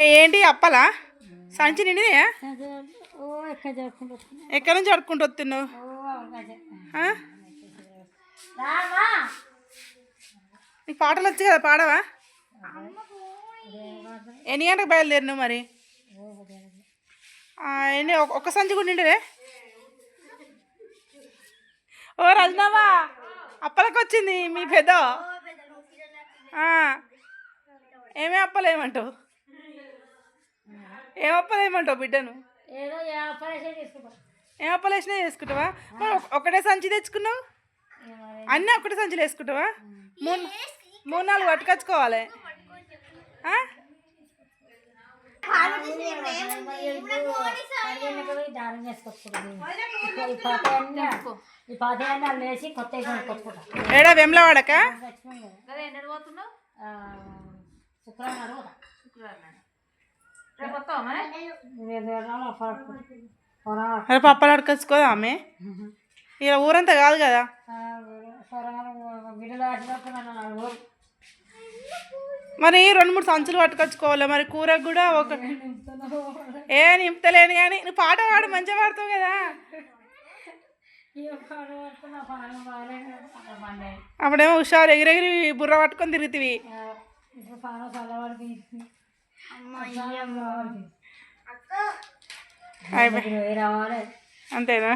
ఏంటి అప్పలా? సంచి నిండినాయా? ఎక్కడ నుంచి అడుక్కుంటూ వస్తున్నావు? నీకు పాటలు వచ్చు కదా పాడవా? ఎన్ని గంటలకు బయలుదేరినావు మరి? ఆ, ఎన్ని ఒక- ఒక్క సంచి కూడా నిండవే ఓ రజనావా అప్పలకు వచ్చింది మీ పెద్ద. ఏమే అప్పలేమంటావు? ఏం అప్పలేమంటావు బిడ్డను? ఏదో ఏం చేసుకుంటావా? మరి ఒక- ఒకటే సంచి తెచ్చుకున్నావు? అన్నీ ఒకటే సంచులు వేసుకుంటావా? మూడు మూడు నాలుగు పట్టుకొచ్చుకోవాలి. ఏడా వెమ్లవాడక? ఆ, శుక్రవారం అడుగుతా రేపు వెళ్ళాలి, పొర- పొర- రేపు అప్పలు అడకొచ్చుకోదా ఆమె ఇక ఊరంతా కాదు కదా మరి రెండు మూడు సంచులు పట్టుకొచ్చుకోవాలి? మరి కూరకు కూడా ఒక ఏ నింపుతలేను కానీ నువ్వు పాట పాడు మంచిగా పాడుతావు కదా. అప్పుడేమో హుషారు ఎగిరెగిరి బుర్ర పట్టుకొని తిరుగుతివి. అంతేనా?